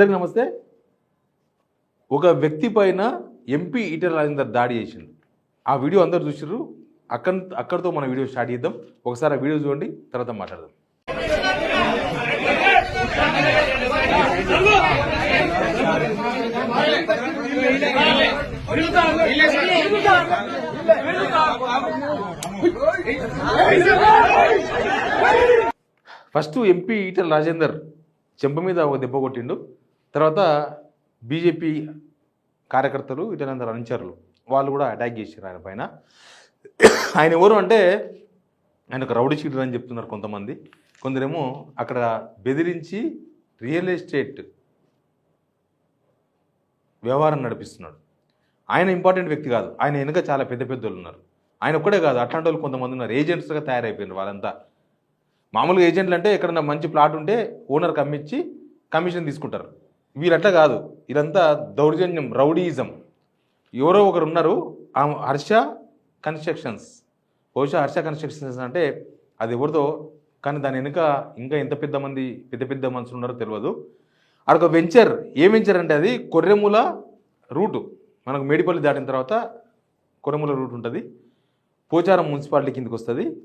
అందరికి నమస్తే. ఒక వ్యక్తి పైన ఎంపీ ఈటల రాజేందర్ దాడి చేసిండు. ఆ వీడియో అందరు చూసిర్రు. అక్కడ అక్కడితో మనం వీడియో స్టార్ట్ చేద్దాం. ఒకసారి ఆ వీడియో చూడండి తర్వాత మాట్లాడదాం. ఫస్ట్ ఎంపీ ఈటల రాజేందర్ చెంప మీద ఒక దెబ్బ కొట్టిండు. తర్వాత బీజేపీ కార్యకర్తలు ఈటలందరూ అనుచరులు వాళ్ళు కూడా అటాక్ చేశారు ఆయన పైన. ఆయన ఎవరు అంటే ఆయన ఒక రౌడీ షీటర్ అని చెప్తున్నారు కొంతమంది. కొందరేమో అక్కడ బెదిరించి రియల్ ఎస్టేట్ వ్యవహారం నడిపిస్తున్నాడు. ఆయన ఇంపార్టెంట్ వ్యక్తి కాదు. ఆయన వెనుక చాలా పెద్ద పెద్దోళ్ళు ఉన్నారు. ఆయన ఒక్కడే కాదు అట్లాంటి వాళ్ళు కొంతమంది ఉన్నారు. ఏజెంట్స్గా తయారైపోయినారు వాళ్ళంతా. మామూలుగా ఏజెంట్లు అంటే ఎక్కడన్నా మంచి ప్లాట్ ఉంటే ఓనర్కి అమ్మిచ్చి కమిషన్ తీసుకుంటారు. వీరట్లా కాదు. ఇదంతా దౌర్జన్యం రౌడీయిజం ఎవరో ఒకరు ఉన్నారు. ఆ హర్ష కన్స్ట్రక్షన్స్. బహుశా హర్ష కన్స్ట్రక్షన్స్ అంటే అది ఎవరిదో కానీ దాని వెనుక ఇంకా ఎంత పెద్ద మంది పెద్ద పెద్ద మనుషులు ఉన్నారో తెలియదు అదొక వెంచర్. ఏ వెంచర్ అంటే అది? కొర్రెమూల రూటు. మనకు మేడిపల్లి దాటిన తర్వాత కొర్రెమూల రూట్ ఉంటుంది. పోచారం మున్సిపాలిటీ కిందకి వస్తుంది.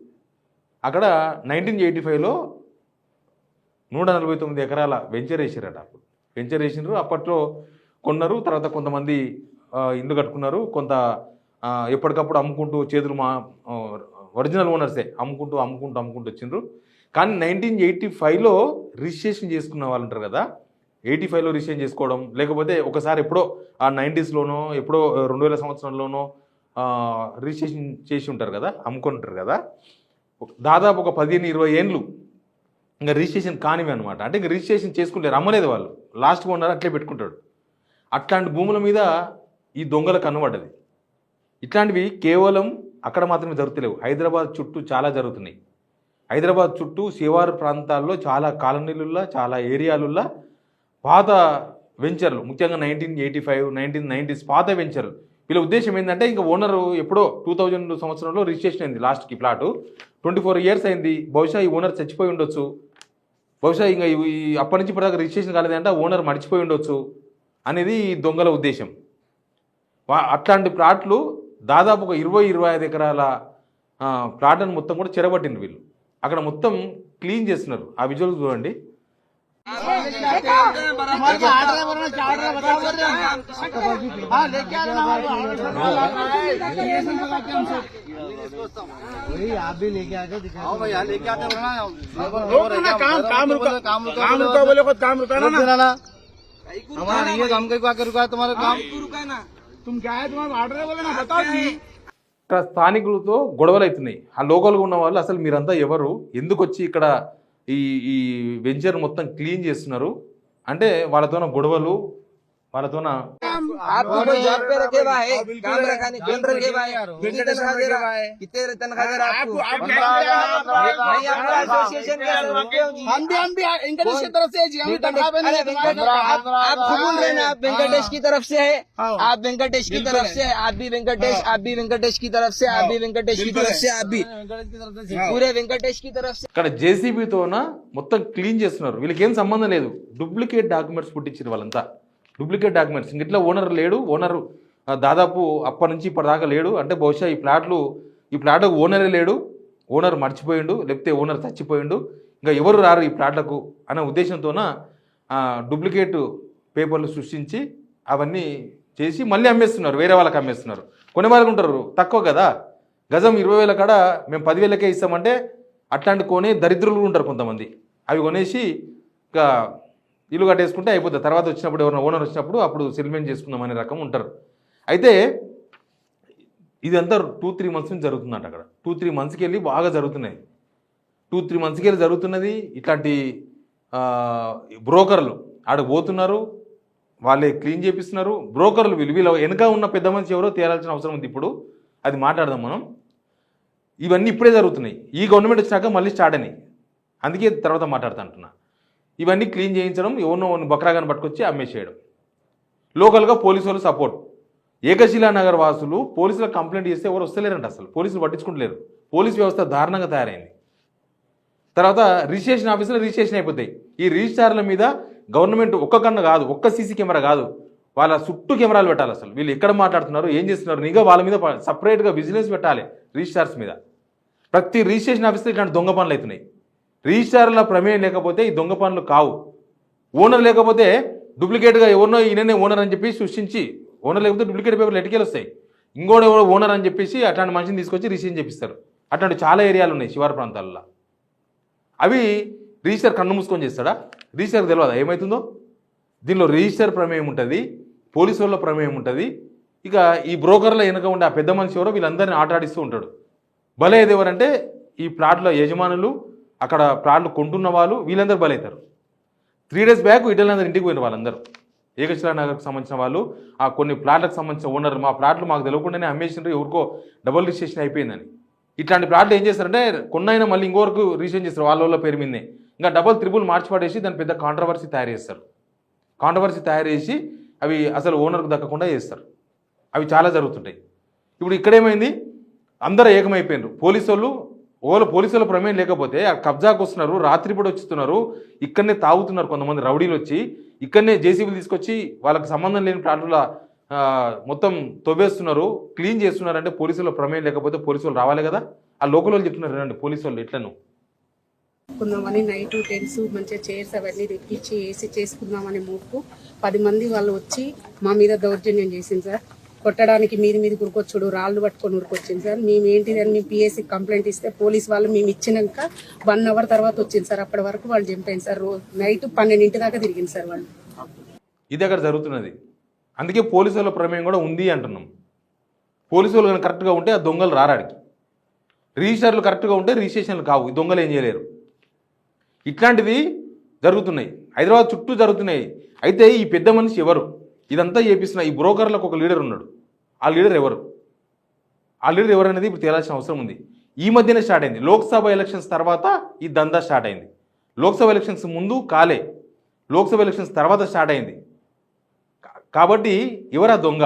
అక్కడ నైన్టీన్ ఎయిటీ ఫైవ్లో నూట నలభై తొమ్మిది ఎకరాల వెంచర్ వేసారట అప్పుడు. వెంచర్ వేసినారు అప్పట్లో కొన్నారు. తర్వాత కొంతమంది ఇల్లు కట్టుకున్నారు. కొంత ఎప్పటికప్పుడు అమ్ముకుంటూ చేతులు మా ఒరిజినల్ ఓనర్సే. అమ్ముకుంటూ అమ్ముకుంటూ అమ్ముకుంటూ వచ్చిండ్రు. కానీ నైన్టీన్ ఎయిటీ ఫైవ్లో రిజిస్ట్రేషన్ చేసుకున్న వాళ్ళు ఉంటారు కదా. ఎయిటీ ఫైవ్లో రిజిస్ట్రేషన్ చేసుకోవడం లేకపోతే ఒకసారి ఎప్పుడో ఆ నైంటీస్లోనో ఎప్పుడో రెండు వేల సంవత్సరంలోనో రిజిస్ట్రేషన్ చేసి ఉంటారు కదా అమ్ముకుంటారు కదా. దాదాపు ఒక పదిహేను ఇరవై ఏండ్లు ఇంకా రిజిస్ట్రేషన్ కానివి అనమాట అంటే ఇంకా రిజిస్ట్రేషన్ చేసుకుంటారు అమ్మలేదు వాళ్ళు. లాస్ట్ ఉన్నారు అట్లే పెట్టుకుంటాడు. అట్లాంటి భూముల మీద ఈ దొంగల కనబడ్డది ఇట్లాంటివి కేవలం అక్కడ మాత్రమే జరుగుతలేవు. హైదరాబాద్ చుట్టూ చాలా జరుగుతున్నాయి. హైదరాబాద్ చుట్టూ శివారు ప్రాంతాల్లో చాలా కాలనీలుల్లా చాలా ఏరియాలుల్లా పాత వెంచర్లు ముఖ్యంగా nineteen eighty five nineteen nineties పాత వెంచర్లు. వీళ్ళ ఉద్దేశం ఏంటంటే ఇంకా ఓనర్ ఎప్పుడో టూ థౌజండ్ సంవత్సరంలో రిజిస్ట్రేషన్ అయింది లాస్ట్కి ప్లాటు ట్వంటీ ఫోర్ ఇయర్స్ అయింది. బహుశా ఈ ఓనర్ చచ్చిపోయి ఉండొచ్చు. బహుశా ఇంకా ఈ అప్పటి నుంచి ఇప్పటిదాకా రిజిస్ట్రేషన్ కాలేదంటే ఓనర్ మర్చిపోయి ఉండొచ్చు అనేది ఈ దొంగల ఉద్దేశం. అట్లాంటి ప్లాట్లు దాదాపు ఒక ఇరవై ఇరవై ఐదు ఎకరాల ఆ, ప్లాట్లను మొత్తం కూడా చెరబట్టింది వీళ్ళు. అక్కడ మొత్తం క్లీన్ చేస్తున్నారు. ఆ విజువల్ చూడండి. वही आप भी लेके आके दिखा भाई यहाँ लेके आते वरना रोक ना काम काम रुका काम रुका काम रुका बोले खुद काम रुका ना ना हमारा नहीं है हम कहीं आके रुका है तुम्हारा काम रुका ना तुम क्या है तुम्हारा ऑर्डर है बोले ना बताओ जी ఇక్కడ స్థానికులతో గొడవలు అవుతున్నాయి ఆ లోకల్గా ఉన్న వాళ్ళు అసలు మీరంతా ఎవరు ఎందుకు వచ్చి ఇక్కడ ఈ ఈ వెంచర్ మొత్తం క్లీన్ చేస్తున్నారు. అంటే వాళ్ళతోన గొడవలు వాళ్ళతోన आपको कोई जॉब पे रखे हुआ है काम रखा नहीं बिल रखे हुआ है कितनी तनख्वाह दे रहा है कितने तनख्वाह दे रहा है आपको नहीं आपका एसोसिएशन के सदस्य हो जी। हम भी हम भी इंग्लिश की तरफ से जी हम भी तनख्वाह पे अरे नहीं वेंकट आप आप खुद बोल रहे हैं ना आप वेंकटेश की तरफ से है हाँ। आप वेंकटेश की तरफ से आप भी वेंकटेश आप भी वेंकटेश की तरफ से आप भी वेंकटेश की तरफ से आप भी की तरफ से पूरे वेंकटेश की तरफ से ఇక్కడ జేసీబీతోన మొత్తం క్లీన్ చేస్తున్నారు వీళ్ళకి ఏం సంబంధం లేదు డూప్లికేట్ డాక్యుమెంట్స్ పుట్టించారు వాళ్ళంతా డూప్లికేట్ డాక్యుమెంట్స్ ఇట్లా ఓనర్ లేడు ఓనర్ దాదాపు అప్పటి నుంచి ఇప్పటిదాకా లేడు. అంటే బహుశా ఈ ప్లాట్లు ఈ ప్లాట్ ఓనరే లేడు. ఓనర్ మర్చిపోయిండు లేకపోతే ఓనర్ చచ్చిపోయిండు. ఇంకా ఎవరు రారు ఈ ప్లాట్లకు అనే ఉద్దేశంతోన డూప్లికేట్ పేపర్లు సృష్టించి అవన్నీ చేసి మళ్ళీ అమ్మేస్తున్నారు. వేరే వాళ్ళకి అమ్మేస్తున్నారు. కొన్ని వాళ్ళకు ఉంటారు. తక్కువ కదా. గజం ఇరవై వేల కాడ మేము పదివేలకే ఇస్తామంటే అట్లాంటి కొనే దరిద్రులు ఉంటారు కొంతమంది. అవి కొనేసి ఇంకా ఇల్లు కట్టేసుకుంటే అయిపోతుంది తర్వాత వచ్చినప్పుడు ఎవరైనా ఓనర్ వచ్చినప్పుడు అప్పుడు సెటిల్మెంట్ చేసుకుందాం అనే రకం ఉంటారు. అయితే ఇదంతా టూ త్రీ మంత్స్ నుంచి జరుగుతుందంట అక్కడ. టూ త్రీ మంత్స్కి వెళ్ళి బాగా జరుగుతున్నాయి. టూ త్రీ మంత్స్కి వెళ్ళి జరుగుతున్నది ఇట్లాంటి బ్రోకర్లు. ఆడకు పోతున్నారు వాళ్ళే క్లీన్ చేపిస్తున్నారు. బ్రోకర్లు వీళ్ళు వీళ్ళ వెనక ఉన్న పెద్ద మనిషి ఎవరో తేలాల్సిన అవసరం ఉంది ఇప్పుడు. అది మాట్లాడదాం మనం. ఇవన్నీ ఇప్పుడే జరుగుతున్నాయి. ఈ గవర్నమెంట్ వచ్చినాక మళ్ళీ స్టార్ట్ అయినాయి. అందుకే తర్వాత మాట్లాడుతా అంటున్నా. ఇవన్నీ క్లీన్ చేయించడం ఎవరినో బక్రాగాన్ని పట్టుకొచ్చి అమ్మేసేయడం. లోకల్గా పోలీసు వాళ్ళు సపోర్ట్ ఏకశిలా నగర్ వాసులు పోలీసులకు కంప్లైంట్ చేస్తే ఎవరు వస్తలేరంట అసలు. పోలీసులు పట్టించుకుంటలేరు. పోలీస్ వ్యవస్థ దారుణంగా తయారైంది. తర్వాత రిజిస్ట్రేషన్ ఆఫీసులో రిజిస్ట్రేషన్ అయిపోతాయి. ఈ రిజిస్ట్రార్ల మీద గవర్నమెంట్ ఒక్క కన్ను కాదు ఒక్క సీసీ కెమెరా కాదు. వాళ్ళ చుట్టూ కెమెరాలు పెట్టాలి అసలు. వీళ్ళు ఎక్కడ మాట్లాడుతున్నారు ఏం చేస్తున్నారు నిఘా వాళ్ళ మీద సపరేట్గా విజిలెన్స్ పెట్టాలి రిజిస్టార్స్ మీద. ప్రతి రిజిస్ట్రేషన్ ఆఫీస్లో ఇట్లాంటి దొంగ పనులు అవుతున్నాయి. రిజిస్టార్ల ప్రమేయం లేకపోతే ఈ దొంగ పనులు కావు. ఓనర్ లేకపోతే డూప్లికేట్గా ఎవరినో ఈయననే ఓనర్ అని చెప్పి సృష్టించి ఓనర్ లేకపోతే డూప్లికేట్ పేపర్లు ఎటుకెళ్ళి వస్తాయి. ఇంకోటి ఎవరో ఓనర్ అని చెప్పేసి అట్లాంటి మనిషిని తీసుకొచ్చి రిజిస్ట్రేషన్ చేపిస్తారు. అట్లాంటి చాలా ఏరియాలు ఉన్నాయి శివారు ప్రాంతాల్లో. అవి రిజిస్టర్ కన్ను మూసుకొని చేస్తాడా? రిజిస్టర్ తెలియదా ఏమవుతుందో దీనిలో రిజిస్టర్ ప్రమేయం ఉంటుంది పోలీసు వాళ్ళ ప్రమేయం ఉంటుంది. ఇక ఈ బ్రోకర్ల వెనక ఉండే ఆ పెద్ద మనిషి ఎవరో వీళ్ళందరినీ ఆటాడిస్తూ ఉంటాడు. బలయ్యేది ఎవరంటే ఈ ప్లాట్ల యజమానులు అక్కడ ప్లాట్లు కొంటున్న వాళ్ళు వీళ్ళందరూ బలవుతారు త్రీ డేస్ బ్యాక్ ఇటలందరూ ఇంటికి పోయిన వాళ్ళందరూ. ఏకశిలా నగర్కి సంబంధించిన వాళ్ళు ఆ కొన్ని ప్లాట్లకు సంబంధించిన ఓనర్ మా ప్లాట్లు మాకు తెలియకుండానే అమ్మేసినారు ఎవరికో డబుల్ రిజిస్ట్రేషన్ అయిపోయిందని. ఇట్లాంటి ప్లాట్లు ఏం చేస్తారంటే కొన్నైనా మళ్ళీ ఇంకోవరకు రిజిస్ట్రేషన్ చేస్తారు వాళ్ళ వాళ్ళ పేరు మీదే ఇంకా డబల్ త్రిబుల్ మార్చి పడేసి దాని పెద్ద కాంట్రవర్సీ తయారు చేస్తారు కాంట్రవర్సీ తయారు చేసి అవి అసలు ఓనర్కు దక్కకుండా చేస్తారు. అవి చాలా జరుగుతుంటాయి. ఇప్పుడు ఇక్కడేమైంది అందరూ ఏకమైపోయినారు పోలీసు వాళ్ళు ఓలో పోలీసుల ప్రమేయం లేకపోతే ఆ కబ్జాకు వస్తున్నారు రాత్రిపూట వచ్చుతున్నారు ఇక్కడనే తాగుతున్నారు కొంతమంది రౌడీలు వచ్చి ఇక్కడనే జేసీబీలు తీసుకొచ్చి వాళ్ళకి సంబంధం లేని ప్లాట్ల మొత్తం తవ్వేస్తున్నారు క్లీన్ చేస్తున్నారు అంటే పోలీసుల ప్రమేయం లేకపోతే పోలీసు వాళ్ళు రావాలి కదా? ఆ లోకల్ వాళ్ళు చెప్తున్నారు రండి పోలీసు వాళ్ళు ఎట్లను. చేసుకుందామని నైట్ టెన్స్ మంచిగా చైర్స్ అవన్నీ తెప్పించి ఏసీ చేసుకుందామని మూడుకు పది మంది వాళ్ళు వచ్చి మా మీద దౌర్జన్యం చేసింది సార్. కొట్టడానికి మీది మీద ఉరికొచ్చుడు రాళ్ళు పట్టుకొని ఉరికొచ్చింది సార్. మేము ఏంటిది అని మేము పిఎస్సి కంప్లైంట్ ఇస్తే పోలీస్ వాళ్ళు మేము ఇచ్చినాక వన్ అవర్ తర్వాత వచ్చింది సార్. అప్పటి వరకు వాళ్ళు చంపాయింది సార్. రోజు నైట్ పన్నెండింటి దాకా తిరిగింది సార్ వాళ్ళు. ఇది అక్కడ జరుగుతున్నది. అందుకే పోలీసు వాళ్ళ ప్రమేయం కూడా ఉంది అంటున్నాం. పోలీసు వాళ్ళు కరెక్ట్గా ఉంటే ఆ దొంగలు రారాడికి రిజిస్టర్లు కరెక్ట్గా ఉంటే రిజిస్ట్రేషన్లు కావు. ఈ దొంగలు ఏం చేయలేరు. ఇట్లాంటివి జరుగుతున్నాయి. హైదరాబాద్ చుట్టూ జరుగుతున్నాయి. అయితే ఈ పెద్ద మనిషి ఎవరు? ఇదంతా చేపిస్తున్న ఈ బ్రోకర్లకు ఒక లీడర్ ఉన్నాడు. ఆ లీడర్ ఎవరు? ఆ లీడర్ ఎవరు అనేది ఇప్పుడు తేలాల్సిన అవసరం ఉంది. ఈ మధ్యనే స్టార్ట్ అయింది. లోక్సభ ఎలక్షన్స్ తర్వాత ఈ దందా స్టార్ట్ అయింది. లోక్సభ ఎలక్షన్స్ ముందు కాలే. లోక్సభ ఎలక్షన్స్ తర్వాత స్టార్ట్ అయింది. కాబట్టి ఎవరా దొంగ?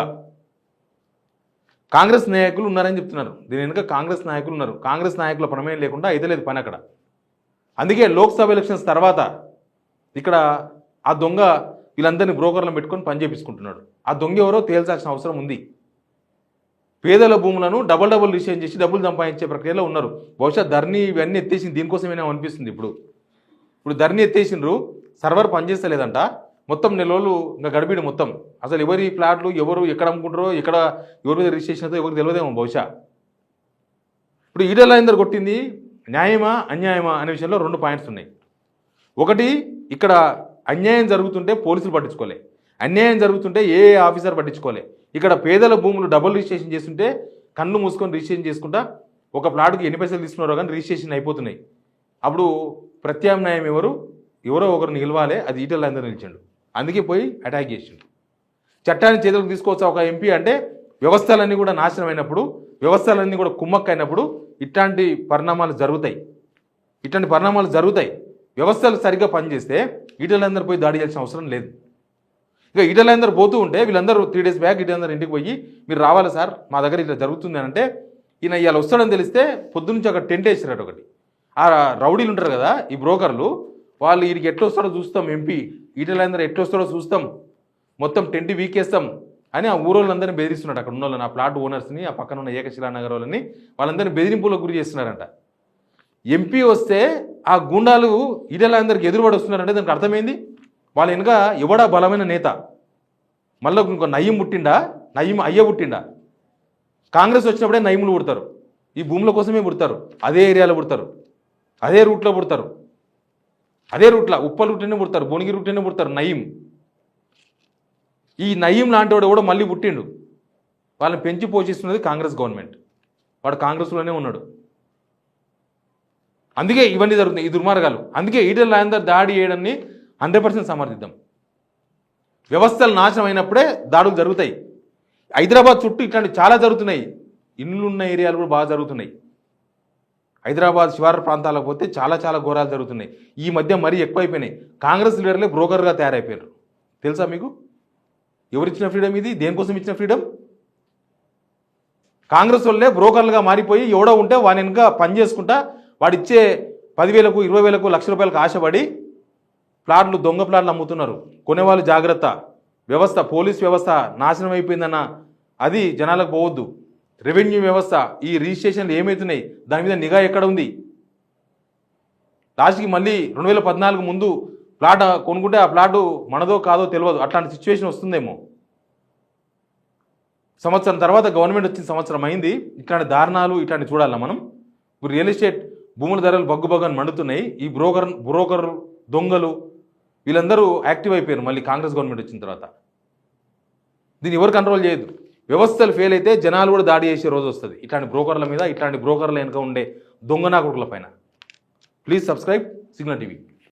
కాంగ్రెస్ నాయకులు ఉన్నారని చెప్తున్నారు. దీని వెనుక కాంగ్రెస్ నాయకులు ఉన్నారు. కాంగ్రెస్ నాయకుల ప్రమేయం లేకుండా అయితే లేదు పని అక్కడ. అందుకే లోక్సభ ఎలక్షన్స్ తర్వాత ఇక్కడ ఆ దొంగ వీళ్ళందరినీ బ్రోకర్లను పెట్టుకొని పని చేపించుకుంటున్నాడు. ఆ దొంగ ఎవరో తేల్చాల్సిన అవసరం ఉంది. పేదల భూములను డబల్ డబుల్ రిసైన్ చేసి డబ్బులు సంపాదించే ప్రక్రియలో ఉన్నారు. బహుశా ధర్నీ ఇవన్నీ ఎత్తేసింది దీనికోసమేనా అనిపిస్తుంది ఇప్పుడు? ఇప్పుడు ధర్నీ ఎత్తేసిండ్రు సర్వర్ పనిచేస్తలేదంట. మొత్తం నెల రోజులు ఇంకా గడిపిడు మొత్తం. అసలు ఎవరి ఫ్లాట్లు ఎవరు ఎక్కడ అమ్ముకుంటారో ఎక్కడ ఎవరి మీద రిజిస్ట్రేషన్ అవుతుందో ఎవరికి తెలియదేమో బహుశా. ఇప్పుడు ఈడల ఇందరు కొట్టింది న్యాయమా అన్యాయమా అనే విషయంలో రెండు పాయింట్స్ ఉన్నాయి. ఒకటి ఇక్కడ అన్యాయం జరుగుతుంటే పోలీసులు పట్టించుకోలే. అన్యాయం జరుగుతుంటే ఏ ఆఫీసర్ పట్టించుకోలే. ఇక్కడ పేదల భూములు డబుల్ రిజిస్ట్రేషన్ చేస్తుంటే కన్ను మూసుకొని రిజిస్ట్రేషన్ చేసుకుంటా ఒక ప్లాట్కి ఎన్ని పైసలు తీసుకున్నారో కానీ రిజిస్ట్రేషన్ అయిపోతున్నాయి. అప్పుడు ప్రత్యామ్నాయం ఎవరు? ఎవరో ఒకరు నిలవాలే అది ఈటల అందరూ నిలిచాడు. అందుకే పోయి అటాక్ చేసిండు. చట్టాన్ని చేతులకు తీసుకోవచ్చు ఒక ఎంపీ అంటే వ్యవస్థలన్నీ కూడా నాశనం అయినప్పుడు వ్యవస్థలన్నీ కూడా కుమ్మక్క అయినప్పుడు ఇట్లాంటి పరిణామాలు జరుగుతాయి. ఇట్లాంటి పరిణామాలు జరుగుతాయి. వ్యవస్థలు సరిగ్గా పనిచేస్తే ఈటలందరూ పోయి దాడి చేయాల్సిన అవసరం లేదు. ఇక ఈటలందరూ పోతూ ఉంటే వీళ్ళందరూ త్రీ డేస్ బ్యాక్ ఈటలందరూ ఇంటికి పోయి మీరు రావాలి సార్ మా దగ్గర ఇట్లా జరుగుతుంది అని అంటే ఈయన ఇవాళ వస్తాడని తెలిస్తే పొద్దునుంచి అక్కడ టెంట్ వేసినట్టు ఒకటి. ఆ రౌడీలు ఉంటారు కదా ఈ బ్రోకర్లు వాళ్ళు వీరికి ఎట్లా వస్తాడో చూస్తాం ఎంపీ ఈటలందరూ ఎట్లా వస్తాడో చూస్తాం మొత్తం టెంట్ వీకేస్తాం అని ఆ ఊరోళ్ళందరినీ బెదిరిస్తున్నాడు అక్కడ ఉన్న వాళ్ళని ఆ ప్లాట్ ఓనర్స్ని ఆ పక్కన ఉన్న ఏకశిలా నగర్ వాళ్ళని వాళ్ళందరినీ బెదిరింపులకు గురి చేస్తున్నారంట. ఎంపీ వస్తే ఆ గుండాలు ఈటలందరికి ఎదురుబడి వస్తున్నారంటే దానికి అర్థమైంది? వాళ్ళ వెనుక ఎవడా బలమైన నేత? మళ్ళీ ఇంకో నయ్యం పుట్టిండా? నయ్యం అయ్య పుట్టిండా? కాంగ్రెస్ వచ్చినప్పుడే నయములు పుడతారు. ఈ భూముల కోసమే పుడతారు. అదే ఏరియాలో పుడతారు. అదే రూట్లో పుడతారు. అదే రూట్లో ఉప్ప రూట్లోనే పుడతారు భువనగిరి రూట్లోనే పుడతారు నయీం. ఈ నయీం లాంటివాడు కూడా మళ్ళీ పుట్టిండు. వాళ్ళని పెంచి పోషిస్తున్నది కాంగ్రెస్ గవర్నమెంట్. వాడు కాంగ్రెస్లోనే ఉన్నాడు. అందుకే ఇవన్నీ జరుగుతున్నాయి ఈ దుర్మార్గాలు. అందుకే ఈటల రాజేందర్ దాడి చేయడాన్ని హండ్రెడ్ పర్సెంట్ సమర్థిద్దాం. వ్యవస్థలు నాశనం అయినప్పుడే దాడులు జరుగుతాయి. హైదరాబాద్ చుట్టూ ఇట్లాంటివి చాలా జరుగుతున్నాయి. ఇల్లున్న ఏరియాలు కూడా బాగా జరుగుతున్నాయి. హైదరాబాద్ శివార ప్రాంతాలకు పోతే చాలా చాలా ఘోరాలు జరుగుతున్నాయి. ఈ మధ్య మరీ ఎక్కువైపోయినాయి. కాంగ్రెస్ లీడర్లే బ్రోకర్గా తయారైపోయారు తెలుసా మీకు? ఎవరిచ్చిన ఫ్రీడమ్ ఇది? దేనికోసం ఇచ్చిన ఫ్రీడమ్? కాంగ్రెస్ వాళ్ళే బ్రోకర్లుగా మారిపోయి ఎవడో ఉంటే వాని వెనుక పని చేసుకుంటా వాడిచ్చే పదివేలకు ఇరవై వేలకు లక్ష రూపాయలకు ఆశపడి ప్లాట్లు దొంగ ప్లాట్లు అమ్ముతున్నారు కొనేవాళ్ళు జాగ్రత్త. వ్యవస్థ పోలీస్ వ్యవస్థ నాశనం అయిపోయిందన్న అది జనాలకు పోవద్దు. రెవెన్యూ వ్యవస్థ ఈ రిజిస్ట్రేషన్లు ఏమవుతున్నాయి దాని మీద నిఘా ఎక్కడ ఉంది? లాస్ట్కి మళ్ళీ రెండు వేల పద్నాలుగు ముందు ప్లాట్ కొనుక్కుంటే ఆ ప్లాటు మనదో కాదో తెలియదు అట్లాంటి సిచ్యువేషన్ వస్తుందేమో. సంవత్సరం తర్వాత గవర్నమెంట్ వచ్చిన సంవత్సరం అయింది. ఇట్లాంటి దారుణాలు ఇట్లాంటి చూడాలా మనం? ఇప్పుడు రియల్ ఎస్టేట్ భూముల ధరలు బగ్గుబగ్గని మండుతున్నాయి. ఈ బ్రోకర్ బ్రోకర్ దొంగలు వీళ్ళందరూ యాక్టివ్ అయిపోయారు మళ్ళీ కాంగ్రెస్ గవర్నమెంట్ వచ్చిన తర్వాత. దీన్ని ఎవరు కంట్రోల్ చేయదు వ్యవస్థలు ఫెయిల్ అయితే జనాలు కూడా దాడి చేసే రోజు వస్తుంది. ఇట్లాంటి బ్రోకర్ల మీద ఇట్లాంటి బ్రోకర్ల వెనుక ఉండే దొంగ నాకుడుల పైన. Please subscribe signal TV